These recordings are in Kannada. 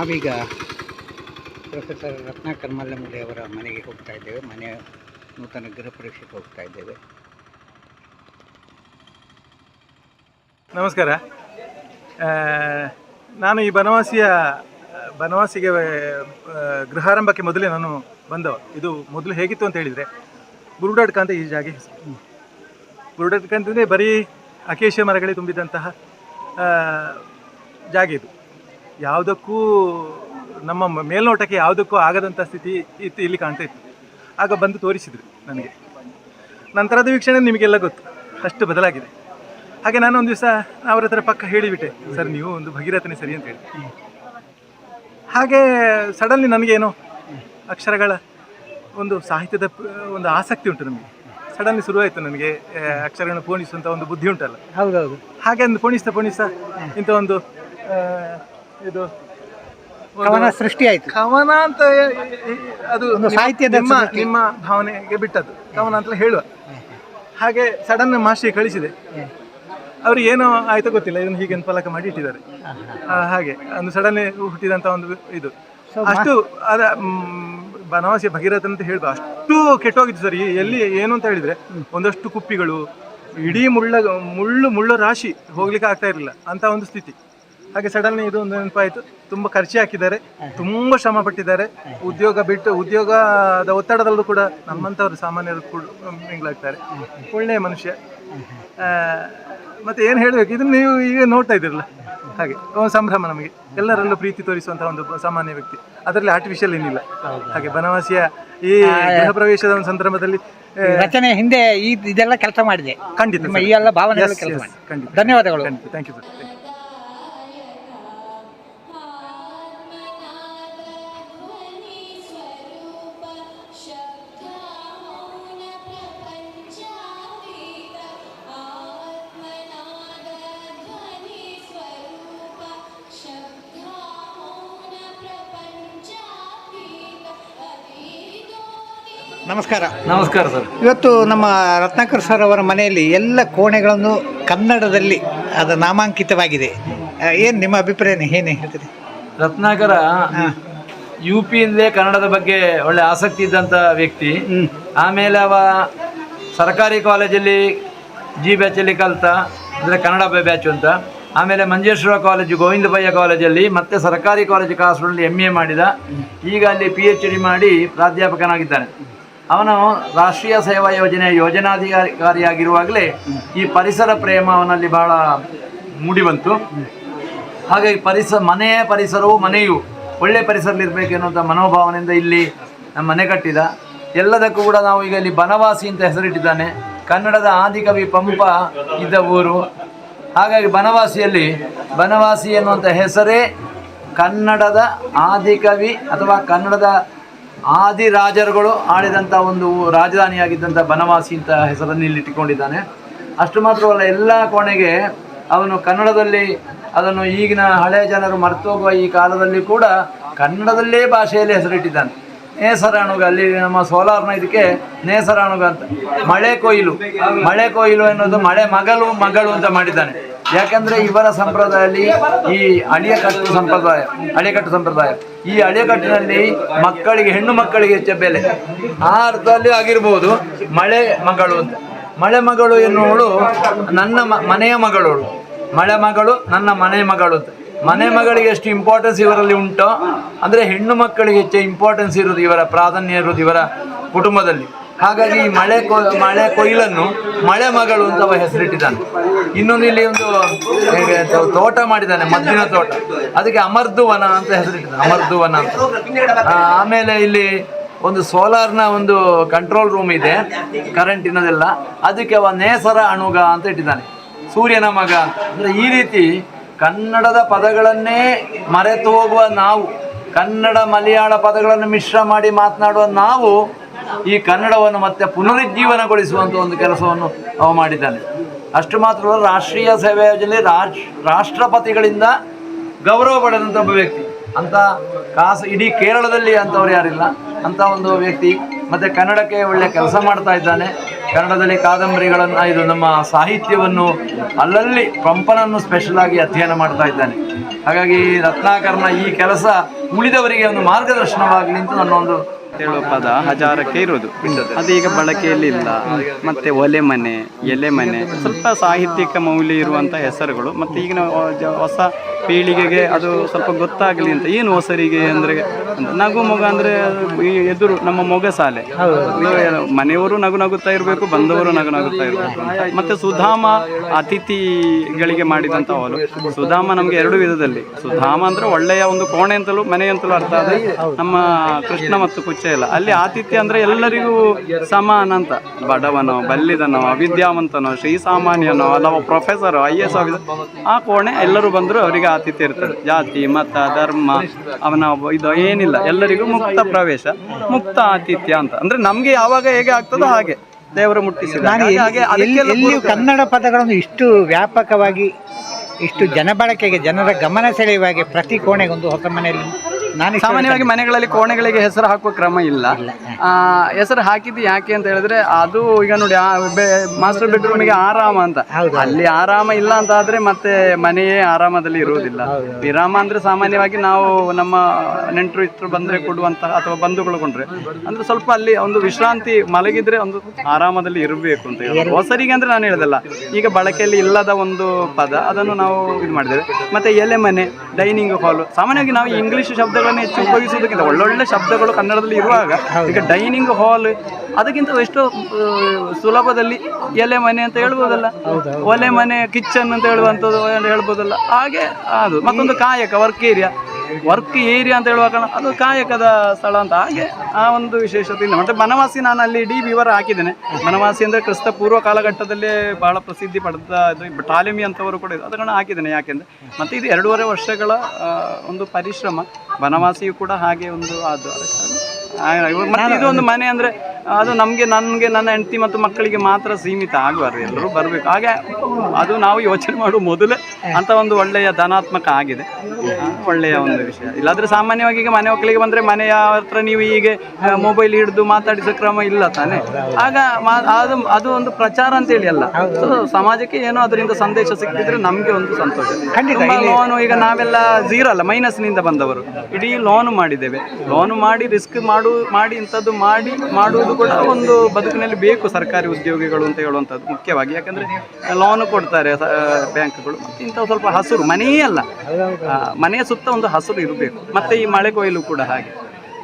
ನಾವೀಗ ಪ್ರೊಫೆಸರ್ ರತ್ನಾಕರ್ ಮಲ್ಲಮುಡಿ ಅವರ ಮನೆಗೆ ಹೋಗ್ತಾ ಇದ್ದೇವೆ. ಮನೆ ನೂತನ ಗೃಹ ಪರೀಕ್ಷೆಗೆ ಹೋಗ್ತಾ ಇದ್ದೇವೆ. ನಮಸ್ಕಾರ. ನಾನು ಈ ಬನವಾಸಿಯ, ಬನವಾಸಿಗೆ ಗೃಹಾರಂಭಕ್ಕೆ ಮೊದಲೇ ನಾನು ಬಂದವ. ಇದು ಮೊದಲು ಹೇಗಿತ್ತು ಅಂತ ಹೇಳಿದರೆ ಬುರುಡಾಡ್ಕ ಅಂತ ಈ ಜಾಗ ಗುರುಡಾಟ್ಕ ಅಂತಂದರೆ ಬರೀ ಅಕೇಶ ಮರಗಳೇ ತುಂಬಿದಂತಹ ಜಾಗ ಇದು. ಯಾವುದಕ್ಕೂ ನಮ್ಮ ಮೇಲ್ನೋಟಕ್ಕೆ ಯಾವುದಕ್ಕೂ ಆಗದಂಥ ಸ್ಥಿತಿ ಇತ್ತು ಇಲ್ಲಿ ಕಾಣ್ತಾ ಇತ್ತು. ಆಗ ಬಂದು ತೋರಿಸಿದರು ನನಗೆ. ನಂತರದ ವೀಕ್ಷಣೆ ನಿಮಗೆಲ್ಲ ಗೊತ್ತು. ಅಷ್ಟು ಬದಲಾಗಿದೆ. ಹಾಗೆ ನಾನು ಒಂದು ದಿವಸ ಅವರ ಹತ್ರ ಪಕ್ಕ ಹೇಳಿಬಿಟ್ಟೆ ಸರ್ ನೀವು ಒಂದು ಭಗೀರಥನೇ ಸರಿ ಅಂತ ಹೇಳಿ. ಹಾಗೆ ಸಡನ್ಲಿ ನನಗೇನೋ ಅಕ್ಷರಗಳ ಒಂದು ಸಾಹಿತ್ಯದ ಒಂದು ಆಸಕ್ತಿ ಉಂಟು ನಮಗೆ. ಸಡನ್ಲಿ ಶುರುವಾಯಿತು ನನಗೆ ಅಕ್ಷರಗಳನ್ನು ಪೋಣಿಸುವಂಥ ಒಂದು ಬುದ್ಧಿ ಉಂಟಲ್ಲ? ಹೌದೌದು. ಹಾಗೆ ಒಂದು ಪೋಣಿಸ್ತಾ ಪೋಣಿಸ್ತಾ ಇಂಥ ಒಂದು ಇದು ಕವನ ಸೃಷ್ಟಿ ಆಯ್ತು. ಕವನ ಅಂತ ಅದು ಸಾಹಿತ್ಯ ನಿಮ್ಮ- ಸಾಹಿತ್ಯದ ನಿಮ್ಮ. ಭಾವನೆಗೆ ಬಿಟ್ಟದ್ದು. ಕವನ ಅಂತ ಹೇಳುವ. ಹಾಗೆ ಸಡನ್ ಮಾಸ್ಟ್ರಿಗೆ ಕಳಿಸಿದೆ. ಅವ್ರಿಗೆ ಏನೋ ಆಯ್ತು ಗೊತ್ತಿಲ್ಲ. ಇದನ್ನು ಹೀಗೆ ಫಲಕ ಮಾಡಿ ಇಟ್ಟಿದ್ದಾರೆ. ಹಾಗೆ. ಒಂದು ಸಡನ್ ಹುಟ್ಟಿದಂತ ಒಂದು ಇದು. ಅಷ್ಟು ಅದ ಬನವಾಸಿ ಭಗೀರಥ ಅಂತ ಹೇಳ್ದು ಅಷ್ಟು ಕೆಟ್ಟೋಗಿತ್ತು ಸರ್. ಎಲ್ಲಿ ಏನು ಅಂತ ಹೇಳಿದ್ರೆ ಒಂದಷ್ಟು ಕುಪ್ಪಿಗಳು ಇಡೀ ಮುಳ್ಳ ಮುಳ್ಳು ಮುಳ್ಳು ರಾಶಿ ಹೋಗ್ಲಿಕ್ಕೆ ಆಗ್ತಾ ಇರಲಿಲ್ಲ. ಅಂತ ಒಂದು ಸ್ಥಿತಿ. ಹಾಗೆ ಸಡನ್ಲಿ ಇದು ಒಂದು ನೆನಪಾಯಿತು. ತುಂಬ ಖರ್ಚು ಹಾಕಿದ್ದಾರೆ. ತುಂಬ ಶ್ರಮ ಪಟ್ಟಿದ್ದಾರೆ ಉದ್ಯೋಗ ಬಿಟ್ಟು ಉದ್ಯೋಗದ ಒತ್ತಡದಲ್ಲೂ ಕೂಡ ನಮ್ಮಂಥವ್ರು ಸಾಮಾನ್ಯರು ಕೂಡ ಮಿಂಗ್ಲಾಗ್ತಾರೆ. ಒಳ್ಳೆಯ ಮನುಷ್ಯ. ಮತ್ತೆ ಏನು ಹೇಳಬೇಕು? ಇದನ್ನು ನೀವು ಈಗ ನೋಡ್ತಾ ಇದ್ದೀರಲ್ಲ? ಹಾಗೆ ಒಂದು ಸಂಭ್ರಮ ನಮಗೆ. ಎಲ್ಲರಲ್ಲೂ ಪ್ರೀತಿ ತೋರಿಸುವಂತಹ ಒಂದು ಸಾಮಾನ್ಯ ವ್ಯಕ್ತಿ. ಅದರಲ್ಲಿ ಆರ್ಟಿಫಿಷಿಯಲ್ ಏನಿಲ್ಲ. ಹಾಗೆ ಬನವಾಸಿಯ ಈ ಗೃಹ ಪ್ರವೇಶದ ಒಂದು ಸಂದರ್ಭದಲ್ಲಿ ರಚನೆ ಹಿಂದೆ ಈ ಇದೆಲ್ಲ ಕೆಲಸ ಮಾಡಿದೆ. ಖಂಡಿತ. ಈ ಎಲ್ಲ ಭಾವನೆ ಧನ್ಯವಾದಗಳು. ಥ್ಯಾಂಕ್ ಯು ಸರ್ ನಮಸ್ಕಾರ. ನಮಸ್ಕಾರ ಸರ್. ಇವತ್ತು ನಮ್ಮ ರತ್ನಾಕರ್ ಸರ್ ಅವರ ಮನೆಯಲ್ಲಿ ಎಲ್ಲ ಕೋಣೆಗಳನ್ನು ಕನ್ನಡದಲ್ಲಿ ಅದು ನಾಮಾಂಕಿತವಾಗಿದೆ. ಏನು ನಿಮ್ಮ ಅಭಿಪ್ರಾಯ ಏನೇ ಹೇಳ್ತೀರಿ? ರತ್ನಾಕರ ಯು ಪಿಯಿಂದಲೇ ಕನ್ನಡದ ಬಗ್ಗೆ ಒಳ್ಳೆ ಆಸಕ್ತಿ ಇದ್ದಂಥ ವ್ಯಕ್ತಿ. ಆಮೇಲೆ ಅವ ಸರ್ಕಾರಿ ಕಾಲೇಜಲ್ಲಿ ಜಿ ಬ್ಯಾಚಲ್ಲಿ ಕಲ್ತ ಅಂದರೆ ಕನ್ನಡ ಬ್ಯಾಚ್ ಅಂತ. ಆಮೇಲೆ ಮಂಜೇಶ್ವರ ಕಾಲೇಜು ಗೋವಿಂದ ಭಯ್ಯ ಕಾಲೇಜಲ್ಲಿ ಮತ್ತೆ ಸರ್ಕಾರಿ ಕಾಲೇಜು ಕಾಸರಳ್ಳಿ ಎಂ ಎ ಮಾಡಿದ. ಈಗ ಅಲ್ಲಿ ಪಿ ಎಚ್ ಡಿ ಮಾಡಿ ಪ್ರಾಧ್ಯಾಪಕನಾಗಿದ್ದಾನೆ. ಅವನು ರಾಷ್ಟ್ರೀಯ ಸೇವಾ ಯೋಜನೆ ಯೋಜನಾಧಿಕಾರಿಯಾಗಿರುವಾಗಲೇ ಈ ಪರಿಸರ ಪ್ರೇಮ ಅವನಲ್ಲಿ ಬಹಳ ಮೂಡಿಬಂತು ಹಾಗಾಗಿ ಪರಿಸರ ಮನೆಯ ಪರಿಸರವು ಮನೆಯು ಒಳ್ಳೆಯ ಪರಿಸರಲ್ಲಿರಬೇಕು ಎನ್ನುವಂಥ ಮನೋಭಾವನೆಯಿಂದ ಇಲ್ಲಿ ನಮ್ಮ ಮನೆ ಕಟ್ಟಿದ. ಎಲ್ಲದಕ್ಕೂ ಕೂಡ ನಾವು ಈಗ ಇಲ್ಲಿ ಬನವಾಸಿ ಅಂತ ಹೆಸರಿಟ್ಟಿದ್ದಾನೆ. ಕನ್ನಡದ ಆದಿಕವಿ ಪಂಪ ಇದ್ದ ಊರು. ಹಾಗಾಗಿ ಬನವಾಸಿಯಲ್ಲಿ, ಬನವಾಸಿ ಎನ್ನುವಂಥ ಹೆಸರೇ ಕನ್ನಡದ ಆದಿಕವಿ ಅಥವಾ ಕನ್ನಡದ ಆದಿ ರಾಜರುಗಳು ಆಳಿದಂಥ ಒಂದು ರಾಜಧಾನಿಯಾಗಿದ್ದಂಥ ಬನವಾಸಿ ಅಂತ ಹೆಸರನ್ನು ಇಲ್ಲಿ ಇಟ್ಟುಕೊಂಡಿದ್ದಾನೆ. ಅಷ್ಟು ಮಾತ್ರವಲ್ಲ, ಎಲ್ಲ ಕೋಣೆಗೆ ಅವನು ಕನ್ನಡದಲ್ಲಿ ಅದನ್ನು ಈಗಿನ ಹಳೆಯ ಜನರು ಮರ್ತೋಗುವ ಈ ಕಾಲದಲ್ಲಿ ಕೂಡ ಕನ್ನಡದಲ್ಲೇ ಭಾಷೆಯಲ್ಲಿ ಹೆಸರಿಟ್ಟಿದ್ದಾನೆ. ನೇಸರಾಣುಗ, ಅಲ್ಲಿ ನಮ್ಮ ಸೋಲಾರ್ನ ಇದಕ್ಕೆ ನೇಸರಾಣುಗ ಅಂತ. ಮಳೆ ಕೊಯ್ಲು ಮಳೆ ಕೊಯ್ಲು ಎನ್ನುವುದು ಮಳೆ ಮಗಳು ಮಗಳು ಅಂತ ಮಾಡಿದ್ದಾನೆ. ಯಾಕಂದ್ರೆ ಇವರ ಸಂಪ್ರದಾಯದಲ್ಲಿ ಈ ಅಳಿಯಕಟ್ಟು ಸಂಪ್ರದಾಯ ಅಳಿಯಕಟ್ಟು ಸಂಪ್ರದಾಯ. ಈ ಅಳಿಯಕಟ್ಟಿನಲ್ಲಿ ಮಕ್ಕಳಿಗೆ, ಹೆಣ್ಣು ಮಕ್ಕಳಿಗೆ ಹೆಚ್ಚ ಬೆಲೆ. ಆ ಅರ್ಥದಲ್ಲಿ ಆಗಿರ್ಬೋದು ಮಳೆ ಮಗಳು ಅಂತ. ಮಳೆ ಮಗಳು ಎನ್ನುವಳು ನನ್ನ ಮನೆಯ ಮಗಳು ಮಳೆ ಮಗಳು ನನ್ನ ಮನೆ ಮಗಳು ಅಂತ. ಮನೆ ಮಗಳಿಗೆ ಎಷ್ಟು ಇಂಪಾರ್ಟೆನ್ಸ್ ಇವರಲ್ಲಿ ಉಂಟೋ? ಅಂದರೆ ಹೆಣ್ಣು ಮಕ್ಕಳಿಗೆ ಹೆಚ್ಚು ಇಂಪಾರ್ಟೆನ್ಸ್ ಇರೋದು ಇವರ ಪ್ರಾಧಾನ್ಯ ಇರೋದು ಇವರ ಕುಟುಂಬದಲ್ಲಿ. ಹಾಗಾಗಿ ಈ ಮಳೆ ಕೊ, ಮಳೆ ಕೊಯ್ಲನ್ನು ಮಳೆ ಮಗಳು ಅಂತ ಅವ ಹೆಸರಿಟ್ಟಿದ್ದಾನೆ. ಇನ್ನೊಂದು ಇಲ್ಲಿ ಒಂದು ತೋಟ ಮಾಡಿದ್ದಾನೆ, ಮದ್ದಿನ ತೋಟ. ಅದಕ್ಕೆ ಅಮರ್ದುವನ ಅಂತ ಹೆಸರಿಟ್ಟಿದ್ದಾನೆ, ಅಮರ್ದುವನ ಅಂತ. ಆಮೇಲೆ ಇಲ್ಲಿ ಒಂದು ಸೋಲಾರ್ನ ಒಂದು ಕಂಟ್ರೋಲ್ ರೂಮ್ ಇದೆ ಕರೆಂಟಿನದೆಲ್ಲ ಅದಕ್ಕೆ ಅವ ನೇಸರ ಅಣುಗ ಅಂತ ಇಟ್ಟಿದ್ದಾನೆ. ಸೂರ್ಯನ ಮಗ. ಅಂತ ಅಂದರೆ ಈ ರೀತಿ ಕನ್ನಡದ ಪದಗಳನ್ನೇ ಮರೆತು ಹೋಗುವ ನಾವು, ಕನ್ನಡ ಮಲಯಾಳ ಪದಗಳನ್ನು ಮಿಶ್ರ ಮಾಡಿ ಮಾತನಾಡುವ ನಾವು ಈ ಕನ್ನಡವನ್ನು ಮತ್ತೆ ಪುನರುಜ್ಜೀವನಗೊಳಿಸುವಂಥ ಒಂದು ಕೆಲಸವನ್ನು ಅವ ಮಾಡಿದ್ದಾನೆ. ಅಷ್ಟು ಮಾತ್ರ ರಾಷ್ಟ್ರೀಯ ಸೇವಾ ಯೋಜನೆ ರಾಷ್ಟ್ರ ರಾಷ್ಟ್ರಪತಿಗಳಿಂದ ಗೌರವ ಪಡೆದಂಥ ಒಬ್ಬ ವ್ಯಕ್ತಿ. ಅಂತ ಕಾಸು, ಇಡೀ ಕೇರಳದಲ್ಲಿ ಅಂಥವ್ರು ಯಾರಿಲ್ಲ. ಅಂತ ಒಂದು ವ್ಯಕ್ತಿ ಮತ್ತು ಕನ್ನಡಕ್ಕೆ ಒಳ್ಳೆ ಕೆಲಸ ಮಾಡ್ತಾ ಇದ್ದಾನೆ. ಕನ್ನಡದಲ್ಲಿ ಕಾದಂಬರಿಗಳನ್ನು, ಇದು ನಮ್ಮ ಸಾಹಿತ್ಯವನ್ನು ಅಲ್ಲಲ್ಲಿ ಪಂಪನನ್ನು ಸ್ಪೆಷಲ್ ಆಗಿ ಅಧ್ಯಯನ ಮಾಡ್ತಾ ಇದ್ದಾನೆ. ಹಾಗಾಗಿ ರತ್ನಾಕರ್ನ ಈ ಕೆಲಸ ಉಳಿದವರಿಗೆ ಒಂದು ಮಾರ್ಗದರ್ಶನವಾಗಲಿ ಅಂತ ನನ್ನ ಒಂದು ಹೇಳುವ ಪದ ಹಜಾರಕ್ಕೆ ಇರೋದು ಅದು ಈಗ ಬಳಕೆಯಲ್ಲಿ ಇಲ್ಲ. ಮತ್ತೆ ಒಲೆ ಮನೆ, ಎಲೆ ಮನೆ, ಸ್ವಲ್ಪ ಸಾಹಿತ್ಯಿಕ ಮೌಲ್ಯ ಇರುವಂಥ ಹೆಸರುಗಳು. ಮತ್ತೆ ಈಗಿನ ಹೊಸ ಪೀಳಿಗೆಗೆ ಅದು ಸ್ವಲ್ಪ ಗೊತ್ತಾಗಲಿ ಅಂತ. ಏನು ಹೊಸರಿಗೆ ಅಂದರೆ ನಗು ಮೊಗ ಅಂದರೆ ಎದುರು ನಮ್ಮ ಮೊಗ ಸಾಲೆ. ಮನೆಯವರು ನಗು ನಗುತ್ತಾ ಇರಬೇಕು, ಬಂದವರು ನಗು ನಗುತ್ತಾ ಇರಬೇಕು ಮತ್ತೆ ಸುಧಾಮ ಅತಿಥಿಗಳಿಗೆ ಮಾಡಿದಂಥ ಅವಳು ಸುಧಾಮ ನಮಗೆ ಎರಡು ವಿಧದಲ್ಲಿ. ಸುಧಾಮ ಅಂದ್ರೆ ಒಳ್ಳೆಯ ಒಂದು ಕೋಣೆ ಅಂತಲೂ, ಮನೆ ಅಂತಲೂ ಅರ್ಥ ಆದರೆ ನಮ್ಮ ಕೃಷ್ಣ ಮತ್ತು ಕುಚೇಲ ಅಲ್ಲಿ ಆತಿಥ್ಯ ಅಂದ್ರೆ ಎಲ್ಲರಿಗೂ ಸಮಾನ ಅಂತ. ಬಡವನೋ, ಬಲ್ಲಿದನೋ, ಅವಿದ್ಯಾವಂತನೋ, ಶ್ರೀಸಾಮಾನ್ಯನೋ, ಅಥವಾ ಪ್ರೊಫೆಸರ್ ಐ ಎಸ್ ಆಫೀಸರ್ ಆ ಕೋಣೆ ಎಲ್ಲರೂ ಬಂದರೂ ಅವರಿಗೆ ಆತಿಥ್ಯ ಇರ್ತದೆ ಜಾತಿ ಮತ ಧರ್ಮ ಅವನ ಇದು ಏನಿಲ್ಲ ಎಲ್ಲರಿಗೂ ಮುಕ್ತ ಪ್ರವೇಶ ಮುಕ್ತ ಆತಿಥ್ಯ ಅಂತ. ಅಂದ್ರೆ ನಮ್ಗೆ ಯಾವಾಗ ಹೇಗೆ ಆಗ್ತದೋ ಹಾಗೆ ದೇವರು ಮುಟ್ಟಿಸಿದ ಹಾಗೆ- ಅದಕ್ಕೆಲ್ಲ ಕನ್ನಡ ಪದಗಳನ್ನು ಇಷ್ಟು ವ್ಯಾಪಕವಾಗಿ ಇಷ್ಟು ಜನಬಳಕೆಗೆ ಜನರ ಗಮನ ಸೆಳೆಯುವಾಗೆ ಪ್ರತಿ ಕೋಣೆಗೊಂದು ಹೊಸ ಮನೆಯಲ್ಲಿ ಸಾಮಾನ್ಯವಾಗಿ ಮನೆಗಳಲ್ಲಿ ಕೋಣೆಗಳಿಗೆ ಹೆಸರು ಹಾಕುವ ಕ್ರಮ ಇಲ್ಲ. ಆ, ಹೆಸರು ಹಾಕಿದ್ದು ಯಾಕೆ ಅಂತ ಹೇಳಿದ್ರೆ ಅದು ಈಗ ನೋಡಿ ಮಾಸ್ಟರ್ ಬೆಡ್ರೂಮಿಗೆ ಆರಾಮ ಅಂತ. ಅಲ್ಲಿ ಆರಾಮ ಇಲ್ಲ ಅಂತ ಆದ್ರೆ ಮತ್ತೆ ಮನೆಯೇ ಆರಾಮದಲ್ಲಿ ಇರುವುದಿಲ್ಲ. ವಿರಾಮ ಅಂದ್ರೆ ಸಾಮಾನ್ಯವಾಗಿ ನಾವು ನಮ್ಮ ನೆಂಟರು ಇಟ್ಟರು ಬಂದ್ರೆ ಕೊಡುವಂತಹ ಅಥವಾ ಬಂಧುಗಳು ಕೊಂಡ್ರೆ. ಅಂದ್ರೆ ಸ್ವಲ್ಪ ಅಲ್ಲಿ ಒಂದು ವಿಶ್ರಾಂತಿ ಮಲಗಿದ್ರೆ ಒಂದು ಆರಾಮದಲ್ಲಿ ಇರಬೇಕು ಅಂತ ಹೇಳಿ. ಹೊಸರಿಗೆ ಅಂದ್ರೆ ನಾನು ಹೇಳ್ದಲ್ಲ ಈಗ ಬಳಕೆಯಲ್ಲಿ ಇಲ್ಲದ ಒಂದು ಪದ ಅದನ್ನು ನಾವು ಇದು ಮಾಡಿದ್ದೇವೆ. ಮತ್ತೆ ಎಲೆ ಮನೆ ಡೈನಿಂಗ್ ಹಾಲ್. ಸಾಮಾನ್ಯವಾಗಿ ನಾವು ಇಂಗ್ಲಿಷ್ ಶಬ್ದಗಳನ್ನು ಹೆಚ್ಚು ಉಪಯೋಗಿಸುವುದಕ್ಕಿಂತ ಒಳ್ಳೊಳ್ಳೆ ಶಬ್ದಗಳು ಕನ್ನಡದಲ್ಲಿ ಇರುವಾಗ ಈಗ ಡೈನಿಂಗ್ ಹಾಲ್ ಅದಕ್ಕಿಂತ ಎಷ್ಟೋ ಸುಲಭದಲ್ಲಿ ಎಲೆ ಮನೆ ಅಂತ ಹೇಳ್ಬೋದಲ್ಲ? ಒಲೆ ಮನೆ ಕಿಚನ್ ಅಂತ ಹೇಳುವಂಥದ್ದು ಹೇಳ್ಬೋದಲ್ಲ? ಹಾಗೆ ಅದು. ಮತ್ತೊಂದು ಕಾಯಕ ವರ್ಕ್ ಏರಿಯಾ ವರ್ಕ್ ಏರಿಯಾ ಅಂತ ಹೇಳುವಾಗ ಅದು ಕಾಯಕದ ಸ್ಥಳ ಅಂತ. ಹಾಗೆ ಆ ಒಂದು ವಿಶೇಷತೆ ಇಲ್ಲ ಮತ್ತೆ ಬನವಾಸಿ ನಾನು ಅಲ್ಲಿ ಇಡೀ ವಿವರ ಹಾಕಿದ್ದೇನೆ. ಬನವಾಸಿ ಅಂದರೆ ಕ್ರಿಸ್ತ ಪೂರ್ವ ಕಾಲಘಟ್ಟದಲ್ಲೇ ಬಹಳ ಪ್ರಸಿದ್ಧಿ ಪಡೆದ ಇದು ಟಾಲಿಮಿ ಅಂತವರು ಕೂಡ ಇದೆ ಅದನ್ನು ಹಾಕಿದ್ದೇನೆ ಯಾಕೆಂದ್ರೆ ಮತ್ತೆ ಇದು ಎರಡೂವರೆ ವರ್ಷಗಳ ಒಂದು ಪರಿಶ್ರಮ. ಬನವಾಸಿಯು ಕೂಡ ಹಾಗೆ ಒಂದು ಅದು ಮತ್ತೆ ಇದು ಒಂದು ಮನೆ ಅಂದ್ರೆ ಅದು ನಮಗೆ ನನಗೆ ನನ್ನ ಹೆಂಡತಿ ಮತ್ತು ಮಕ್ಕಳಿಗೆ ಮಾತ್ರ ಸೀಮಿತ ಆಗಬಾರ್ದು ಎಲ್ಲರೂ ಬರಬೇಕು. ಹಾಗೆ ಅದು ನಾವು ಯೋಚನೆ ಮಾಡುವ ಮೊದಲೇ ಅಂತ ಒಂದು ಒಳ್ಳೆಯ ಧನಾತ್ಮಕ ಆಗಿದೆ. ಒಳ್ಳೆಯ ಒಂದು ವಿಷಯ. ಇಲ್ಲಾದ್ರೆ ಸಾಮಾನ್ಯವಾಗಿ ಈಗ ಮನೆ ಮಕ್ಕಳಿಗೆ ಬಂದ್ರೆ ಮನೆಯ ಹತ್ರ ನೀವು ಹೀಗೆ ಮೊಬೈಲ್ ಹಿಡಿದು ಮಾತಾಡಿಸೋ ಕ್ರಮ ಇಲ್ಲ ತಾನೆ. ಆಗ ಅದು ಅದು ಒಂದು ಪ್ರಚಾರ ಅಂತ ಹೇಳಿ ಅಲ್ಲ ಸಮಾಜಕ್ಕೆ ಏನೋ ಅದರಿಂದ ಸಂದೇಶ ಸಿಕ್ಕಿದ್ರೆ ನಮಗೆ ಒಂದು ಸಂತೋಷ. ಲೋನು ಈಗ ನಾವೆಲ್ಲ ಝೀರೋ ಅಲ್ಲ ಮೈನಸ್ನಿಂದ ಬಂದವರು. ಇಡೀ ಲೋನ್ ಮಾಡಿದ್ದೇವೆ. ಲೋನ್ ಮಾಡಿ ರಿಸ್ಕ್ ಮಾಡು ಮಾಡಿ ಇಂಥದ್ದು ಮಾಡಿ ಮಾಡುವುದು ಕೂಡ ಒಂದು ಬದುಕಿನಲ್ಲಿ ಬೇಕು ಸರ್ಕಾರಿ ಉದ್ಯೋಗಿಗಳು ಅಂತ ಹೇಳುವಂಥದ್ದು ಮುಖ್ಯವಾಗಿ. ಯಾಕಂದ್ರೆ ಲೋನು ಕೊಡ್ತಾರೆ ಬ್ಯಾಂಕ್ಗಳು. ಮತ್ತೆ ಇಂಥ ಸ್ವಲ್ಪ ಹಸಿರು ಮನೆಯೇ ಅಲ್ಲ. ಮನೆಯ ಸುತ್ತ ಒಂದು ಹಸಿರು ಇರಬೇಕು. ಮತ್ತೆ ಈ ಮಳೆ ಕೊಯ್ಲು ಕೂಡ ಹಾಗೆ.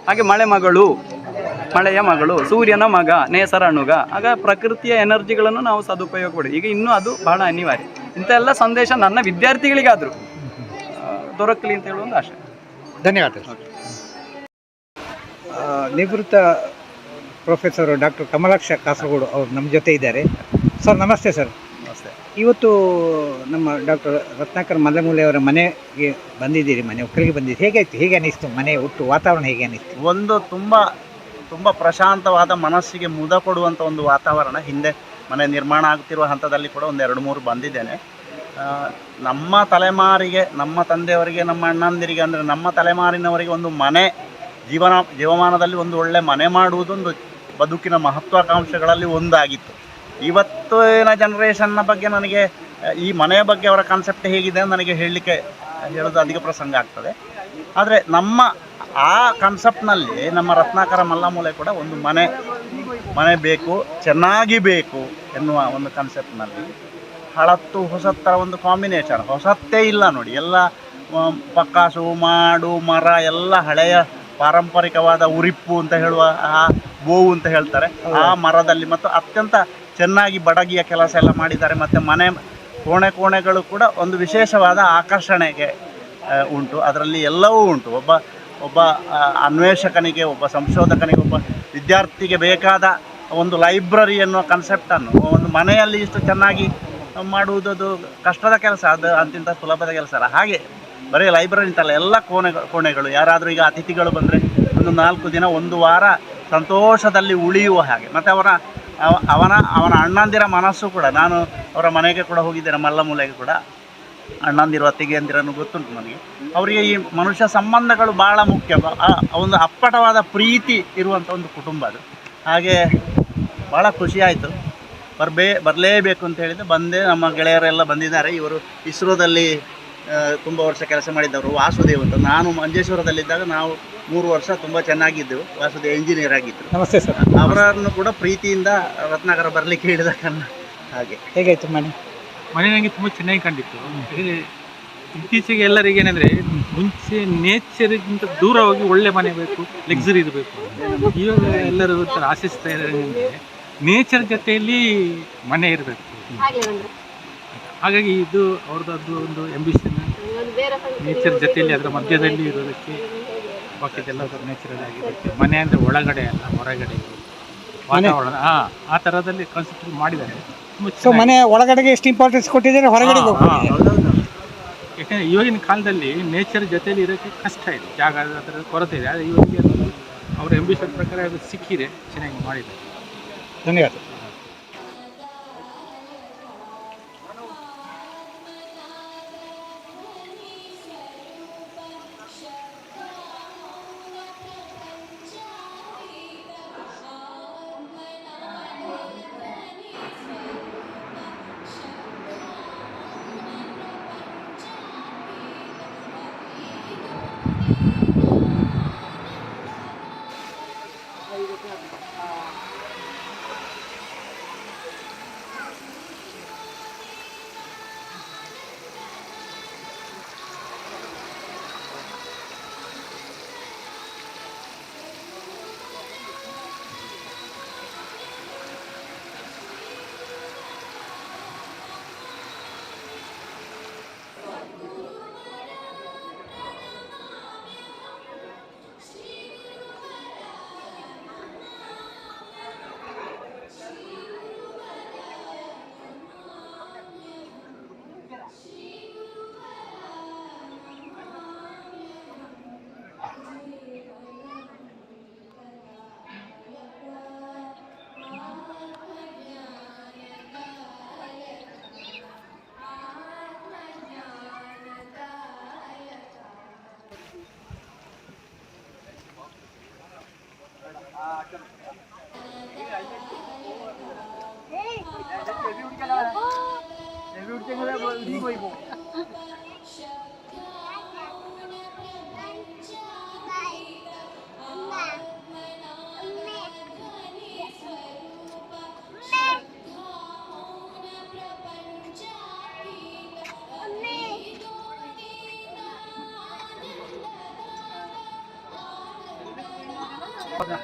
ಹಾಗೆ ಮಳೆ ಮಗಳು ಮಳೆಯ ಮಗಳು ಸೂರ್ಯನ ಮಗ ನೇಸರಣ್ಣುಗ ಆಗ ಪ್ರಕೃತಿಯ ಎನರ್ಜಿಗಳನ್ನು ನಾವು ಸದುಪಯೋಗ ಕೊಡಿ ಈಗ ಇನ್ನೂ ಅದು ಬಹಳ ಅನಿವಾರ್ಯ. ಇಂಥ ಎಲ್ಲ ಸಂದೇಶ ನನ್ನ ವಿದ್ಯಾರ್ಥಿಗಳಿಗಾದರೂ ದೊರಕಲಿ ಅಂತ ಹೇಳುವ ಒಂದು ಆಶೆ. ಧನ್ಯವಾದ ನಿವೃತ್ತ ಪ್ರೊಫೆಸರ್ ಡಾಕ್ಟರ್ ಕಮಲಾಕ್ಷ ಕಾಸರಗೋಡು ಅವರು ನಮ್ಮ ಜೊತೆ ಇದ್ದಾರೆ. ಸರ್ ನಮಸ್ತೆ ಸರ್. ನಮಸ್ತೆ. ಇವತ್ತು ನಮ್ಮ ಡಾಕ್ಟರ್ ರತ್ನಾಕರ್ ಮಲ್ಲಮೂಲೆ ಅವರ ಮನೆಗೆ ಬಂದಿದ್ದೀರಿ ಮನೆ ಒಕ್ಕಲಿಗೆ ಬಂದಿದ್ದೀರಿ. ಹೇಗಾಯ್ತು? ಹೇಗೆ ಅನಿಸ್ತು ಮನೆ ಒಟ್ಟು ವಾತಾವರಣ ಹೇಗೆ ಅನಿಸ್ತು? ಒಂದು ತುಂಬ ತುಂಬ ಪ್ರಶಾಂತವಾದ ಮನಸ್ಸಿಗೆ ಮುದ ಕೊಡುವಂಥ ಒಂದು ವಾತಾವರಣ. ಹಿಂದೆ ಮನೆ ನಿರ್ಮಾಣ ಆಗ್ತಿರುವ ಹಂತದಲ್ಲಿ ಕೂಡ ಒಂದು ಎರಡು ಮೂರು ಬಂದಿದ್ದೇನೆ. ನಮ್ಮ ತಲೆಮಾರಿಗೆ ನಮ್ಮ ತಂದೆಯವರಿಗೆ ನಮ್ಮ ಅಣ್ಣಂದಿರಿಗೆ ಅಂದರೆ ನಮ್ಮ ತಲೆಮಾರಿನವರಿಗೆ ಒಂದು ಮನೆ ಜೀವನ, ಜೀವಮಾನದಲ್ಲಿ ಒಂದು ಒಳ್ಳೆ ಮನೆ ಮಾಡುವುದೊಂದು ಬದುಕಿನ ಮಹತ್ವಾಕಾಂಕ್ಷೆಗಳಲ್ಲಿ ಒಂದಾಗಿತ್ತು. ಇವತ್ತಿನ ಜನ್ರೇಷನ್ನ ಬಗ್ಗೆ ನನಗೆ, ಈ ಮನೆಯ ಬಗ್ಗೆ ಅವರ ಕಾನ್ಸೆಪ್ಟ್ ಹೇಗಿದೆ ಅಂತ ನನಗೆ ಹೇಳಲಿಕ್ಕೆ, ಹೇಳೋದು ಅಧಿಕ ಪ್ರಸಂಗ ಆಗ್ತದೆ. ಆದರೆ ನಮ್ಮ ಆ ಕಾನ್ಸೆಪ್ಟ್ನಲ್ಲಿ ನಮ್ಮ ರತ್ನಾಕರ ಮಲ್ಲಮೂಲೆ ಕೂಡ ಒಂದು ಮನೆ ಮನೆ ಬೇಕು, ಚೆನ್ನಾಗಿ ಬೇಕು ಎನ್ನುವ ಒಂದು ಕಾನ್ಸೆಪ್ಟ್ನಲ್ಲಿ ಹಳತ್ತು ಹೊಸತ್ತರ ಒಂದು ಕಾಂಬಿನೇಷನ್ ಹೊಸತ್ತೇ ಇಲ್ಲ ನೋಡಿ, ಎಲ್ಲ ಪಕ್ಕಾಸು, ಮಾಡು, ಮರ ಎಲ್ಲ ಹಳೆಯ ಪಾರಂಪರಿಕವಾದ ಉರಿಪ್ಪು ಅಂತ ಹೇಳುವ ಆ ಗೋವು ಅಂತ ಹೇಳ್ತಾರೆ. ಆ ಮರದಲ್ಲಿ ಮತ್ತು ಅತ್ಯಂತ ಚೆನ್ನಾಗಿ ಬಡಗಿಯ ಕೆಲಸ ಎಲ್ಲ ಮಾಡಿದ್ದಾರೆ. ಮತ್ತು ಮನೆ ಕೋಣೆ ಕೋಣೆಗಳು ಕೂಡ ಒಂದು ವಿಶೇಷವಾದ ಆಕರ್ಷಣೆಗೆ ಉಂಟು. ಅದರಲ್ಲಿ ಎಲ್ಲವೂ ಉಂಟು. ಒಬ್ಬ ಒಬ್ಬ ಅನ್ವೇಷಕನಿಗೆ ಒಬ್ಬ ಸಂಶೋಧಕನಿಗೆ ಒಬ್ಬ ವಿದ್ಯಾರ್ಥಿಗೆ ಬೇಕಾದ ಒಂದು ಲೈಬ್ರರಿ ಎನ್ನುವ ಕನ್ಸೆಪ್ಟನ್ನು ಒಂದು ಮನೆಯಲ್ಲಿ ಇಷ್ಟು ಚೆನ್ನಾಗಿ ಮಾಡುವುದು ಕಷ್ಟದ ಕೆಲಸ ಅದು ಅಂತಿಂತ ಸುಲಭದ ಕೆಲಸ ಅಲ್ಲ. ಹಾಗೆ ಬರೀ ಲೈಬ್ರರಿ ಅಂತಲ್ಲ, ಎಲ್ಲ ಕೋಣೆ ಕೋಣೆಗಳು. ಯಾರಾದರೂ ಈಗ ಅತಿಥಿಗಳು ಬಂದರೆ ಒಂದು ನಾಲ್ಕು ದಿನ, ಒಂದು ವಾರ ಸಂತೋಷದಲ್ಲಿ ಉಳಿಯುವ ಹಾಗೆ. ಮತ್ತು ಅವರ, ಅವ- ಅವನ ಅವನ ಅಣ್ಣಂದಿರ ಮನಸ್ಸು ಕೂಡ, ನಾನು ಅವರ ಮನೆಗೆ ಕೂಡ ಹೋಗಿದ್ದೇನೆ ಮಲ್ಲಮೂಲೆಗೆ ಕೂಡ. ಅಣ್ಣಂದಿರು ಅಂದಿರೋ ಗೊತ್ತುಂಟು ನನಗೆ. ಅವರಿಗೆ ಈ ಮನುಷ್ಯ ಸಂಬಂಧಗಳು ಭಾಳ ಮುಖ್ಯ. ಒಂದು ಅಪ್ಪಟವಾದ ಪ್ರೀತಿ ಇರುವಂಥ ಒಂದು ಕುಟುಂಬ ಅದು. ಹಾಗೆ ಭಾಳ ಖುಷಿಯಾಯಿತು ಬರಬೇ, ಬರಲೇಬೇಕು ಅಂತ ಹೇಳಿದ್ರೆ ಬಂದೆ. ನಮ್ಮ ಗೆಳೆಯರೆಲ್ಲ ಬಂದಿದ್ದಾರೆ. ಇವರು ಇಸ್ರೋದಲ್ಲಿ ತುಂಬ ವರ್ಷ ಕೆಲಸ ಮಾಡಿದ್ದವರು ವಾಸುದೇವ್ ಅಂತ. ನಾನು ಮಂಜೇಶ್ವರದಲ್ಲಿದ್ದಾಗ ನಾವು ಮೂರು ವರ್ಷ ತುಂಬ ಚೆನ್ನಾಗಿದ್ದೆವು. ವಾಸುದೇವ್ ಇಂಜಿನಿಯರ್ ಆಗಿದ್ದರು ನಮಸ್ತೆ ಸರ್. ಅವರನ್ನು ಕೂಡ ಪ್ರೀತಿಯಿಂದ ರತ್ನಾಕರ ಬರಲಿಕ್ಕೆ ಹೇಳಿದ ಕಾರಣ ಹಾಗೆ. ಹೇಗಾಯ್ತು ಮನೆ? ಮನೆ ನನಗೆ ತುಂಬ ಚೆನ್ನಾಗಿ ಕಂಡಿತ್ತು. ಇತ್ತೀಚೆಗೆ ಎಲ್ಲರಿಗೆ ಏನಂದ್ರೆ ಮುಂಚೆ ನೇಚರ್ಗಿಂತ ದೂರ ಹೋಗಿ ಒಳ್ಳೆ ಮನೆ ಬೇಕು ಲಕ್ಸುರಿ ಇರಬೇಕು ಇವಾಗ ಎಲ್ಲರೂ ಒಂಥರ ಆಶಿಸ್ತಾ ಇದ್ದಾರೆ ನೇಚರ್ ಜೊತೆಯಲ್ಲಿ ಮನೆ ಇರಬೇಕು. ಹಾಗಾಗಿ ಇದು ಅವ್ರದ್ದು ಒಂದು ಎಂಬಿಷನ್ ನೇಚರ್ ಜೊತೆಯಲ್ಲಿ ಅದರ ಮಧ್ಯದಲ್ಲಿ ಇರೋದಕ್ಕೆ ಬಾಕಿದೆಲ್ಲ ನ್ಯಾಚುರಲ್ ಆಗಿರುತ್ತೆ. ಮನೆ ಅಂದರೆ ಒಳಗಡೆ ಅಲ್ಲ ಹೊರಗಡೆ. ವಾತಾವರಣ ಹಾಂ ಆ ಥರದಲ್ಲಿ ಕಾನ್ಸೆಪ್ಟ್ ಮಾಡಿದ್ದಾರೆ. ಸೊ ಮನೆ ಒಳಗಡೆಗೆ ಎಷ್ಟು ಇಂಪಾರ್ಟೆನ್ಸ್ ಕೊಟ್ಟಿದ್ದಾರೆ ಹೊರಗಡೆ ಯಾಕಂದ್ರೆ ಇವಾಗಿನ ಕಾಲದಲ್ಲಿ ನೇಚರ್ ಜೊತೆಲಿ ಇರೋಕ್ಕೆ ಕಷ್ಟ ಇದೆ. ಜಾಗ ಅದರ ಕೊರತೆ ಇದೆ ಆದರೆ ಇವಾಗ ಅವ್ರ ಅವರ ಎಂಬಿಷನ್ ಪ್ರಕಾರ ಅದು ಸಿಕ್ಕಿದೆ. ಚೆನ್ನಾಗಿ ಮಾಡಿದ್ದಾರೆ. ಧನ್ಯವಾದ. बघा